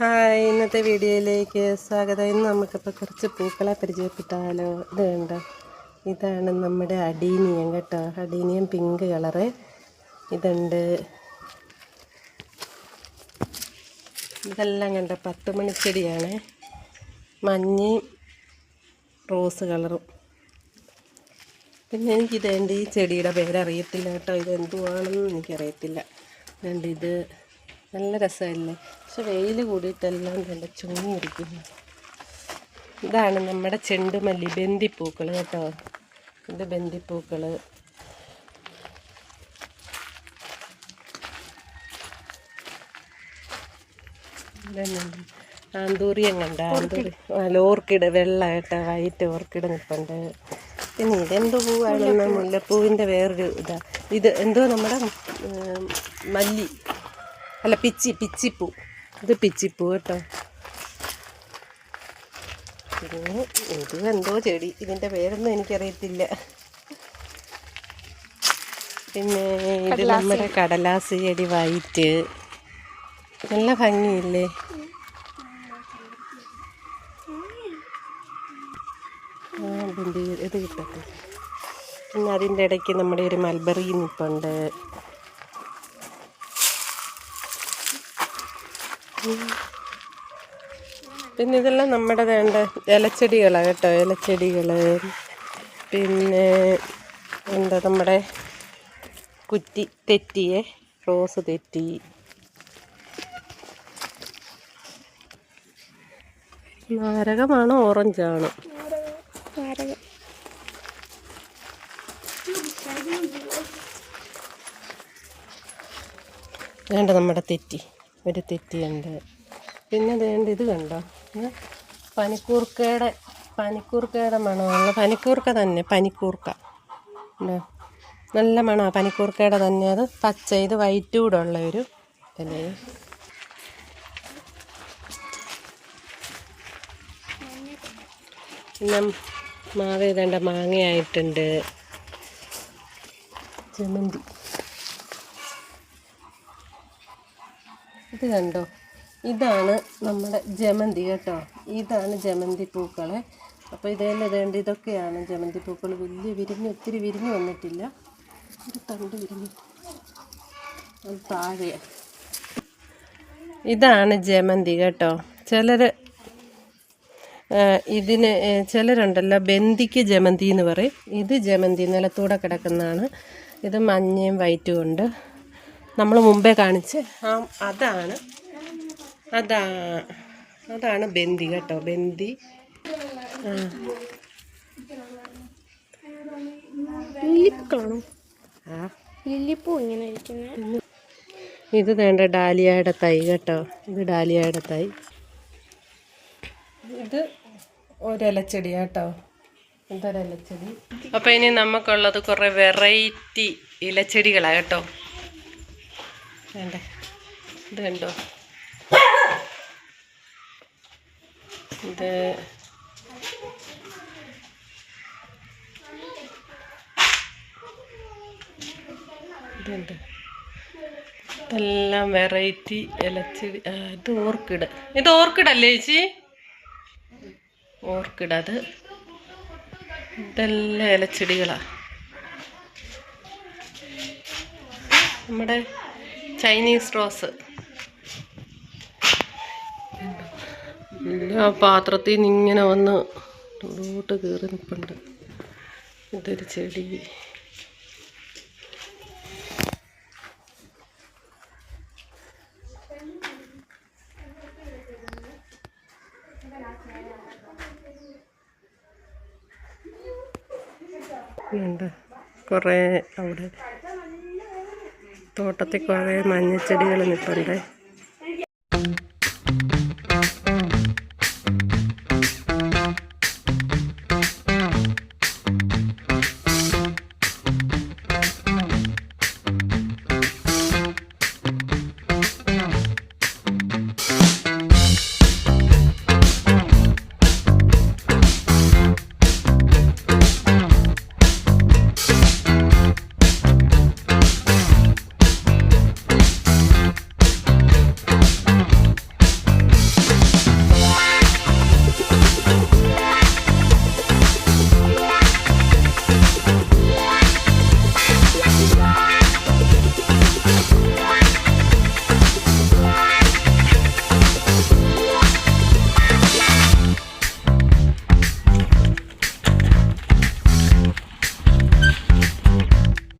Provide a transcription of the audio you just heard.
Hi ഇന്നത്തെ വീഡിയോയിലേക്ക് സ്വാഗതം. ഇന്ന് നമുക്കിപ്പോൾ കുറച്ച് പൂക്കളെ പരിചയപ്പെട്ടാലോ? ഇത് കണ്ടോ? ഇതാണ് നമ്മുടെ അടീനിയം കേട്ടോ. Adenium pink colour. ഇതുണ്ട്. ഇതെല്ലാം കണ്ട? പത്ത് മണിച്ചെടിയാണ്. മഞ്ഞയും റോസ് കളറും. പിന്നെ എനിക്കിതേണ്ട ഈ ചെടിയുടെ പേരറിയത്തില്ല കേട്ടോ. ഇതെന്തുവാണെന്ന് എനിക്കറിയത്തില്ല. രണ്ട് ഇത്. നല്ല രസമല്ലേ പക്ഷെ വെയിൽ കൂടിയിട്ടെല്ലാം നല്ല ചുങ്ങിയിരിക്കുന്നു ഇതാണ് നമ്മുടെ ചെണ്ടുമല്ലി ബന്ദിപ്പൂക്കൾ കേട്ടോ. ഇത് ബന്ദിപ്പൂക്കൾ ആന്തൂറിയം കണ്ട. ആന്തൂറി ഓർക്കിഡ് വെള്ള കേട്ടോ വൈറ്റ് ഓർക്കിഡ് നിൽപ്പുണ്ട് പിന്നെ ഇതെന്ത് പൂവാണെന്ന് മുല്ലപ്പൂവിന്റെ വേറൊരു ഇതാ. ഇത് എന്തോ നമ്മുടെ മല്ലി. അല്ല പിച്ചി പിച്ചിപ്പൂ. ഇത് പിച്ചിപ്പൂ കേട്ടോ. ഇത് എന്തോ ചെടി. ഇതിന്റെ പേരൊന്നും എനിക്കറിയത്തില്ല. പിന്നെ ഇത് നമ്മുടെ കടലാസ് ചെടി വൈറ്റ്. നല്ല ഭംഗിയില്ലേ? ഇതിന്റെ ഇത് കിട്ടട്ടെ. പിന്നെ അതിന്റെ ഇടയ്ക്ക് നമ്മുടെ ഒരു മൽബറി നിൽപ്പുണ്ട് പിന്നെ ഇതെല്ലാം നമ്മുടെ വേണ്ട ഇലച്ചെടികളാണ് കേട്ടോ ഇലച്ചെടികൾ പിന്നെ എന്താ നമ്മുടെ കുറ്റി തെറ്റിയെ റോസ് തെറ്റി. നാരകമാണോ ഓറഞ്ചാണോ. വേണ്ട നമ്മുടെ തെറ്റി. ഒരു തെറ്റിയുണ്ട്. പിന്നെ വേണ്ട ഇത് കണ്ടോ? പനിക്കൂർക്കയുടെ പനിക്കൂർക്കയുടെ മണമുള്ള പനിക്കൂർക്ക തന്നെ പനിക്കൂർക്ക. ഉണ്ടോ നല്ല മണമാണ് പനിക്കൂർക്കയുടെ തന്നെ. അത് പച്ച ഇത് വൈറ്റ് കൂടെ ഉള്ള ഒരു ഇലേ പിന്നെ മാവ് ഏതാണ്ട് മാങ്ങയായിട്ടുണ്ട്. ജമന്തി ഇത് കണ്ടോ? ഇതാണ് നമ്മുടെ ജമന്തി കേട്ടോ. ഇതാണ് ജമന്തി പൂക്കൾ അപ്പോൾ ഇതെല്ലാം ഇതേണ്ട ഇതൊക്കെയാണ് ജമന്തി പൂക്കൾ വലിയ വിരിഞ്ഞ് ഒത്തിരി വിരിഞ്ഞ് വന്നിട്ടില്ല. ഒരു തണ്ട് വിരിഞ്ഞു. അത് താഴെ. ഇതാണ് ജമന്തി കേട്ടോ. ചിലർ ഇതിന് ചിലരുണ്ടല്ലോ ബന്ദിക്ക് ജമന്തി എന്ന് പറയും. ഇത് ജമന്തി നിലത്തൂടെ കിടക്കുന്നതാണ്. ഇത് മഞ്ഞയും വൈറ്റും ഉണ്ട്. നമ്മൾ മുമ്പേ കാണിച്ച്. ആ അതാണ്. അതാ അതാണ് ബന്ദി കേട്ടോ ബന്ദി ആ. ലില്ലിപ്പൂക്കളാണോ ആ. ലില്ലിപ്പൂ ഇങ്ങനെ ഇരിക്കുന്നത് ഇത് വേണ്ട ഡാലിയയുടെ തൈ കേട്ടോ. ഇത് ഡാലിയയുടെ തൈ. ഇത് ഒരിലച്ചെടി കേട്ടോ. ഇതൊരിലച്ചെടി. അപ്പോൾ ഇനി നമുക്കുള്ളത് കുറേ വെറൈറ്റി ഇലച്ചെടികളാണ് കേട്ടോ. വേണ്ട? ഇത് കണ്ടോ? ഇത് ഇതുണ്ട് ഇതെല്ലാം വെറൈറ്റി ഇലച്ചെടി ഇത് ഓർക്കിഡ്. ഇത് ഓർക്കിഡ് അല്ലേ ചേച്ചി? ഓർക്കിഡ് അത്. ഇതെല്ലാം ഇലച്ചെടികളാണ് നമ്മുടെ ചൈനീസ് റോസ്. എല്ലാ പാത്രത്തിൽ നിന്ന് ഇങ്ങനെ വന്ന് ഉള്ളോട്ട് കയറി നിൽപ്പുണ്ട്. ഇതൊരു ചെടി. കുറേ അവിടെ തോട്ടത്തിൽ കുറേ മഞ്ഞച്ചെടികൾ നിൽപ്പുണ്ട്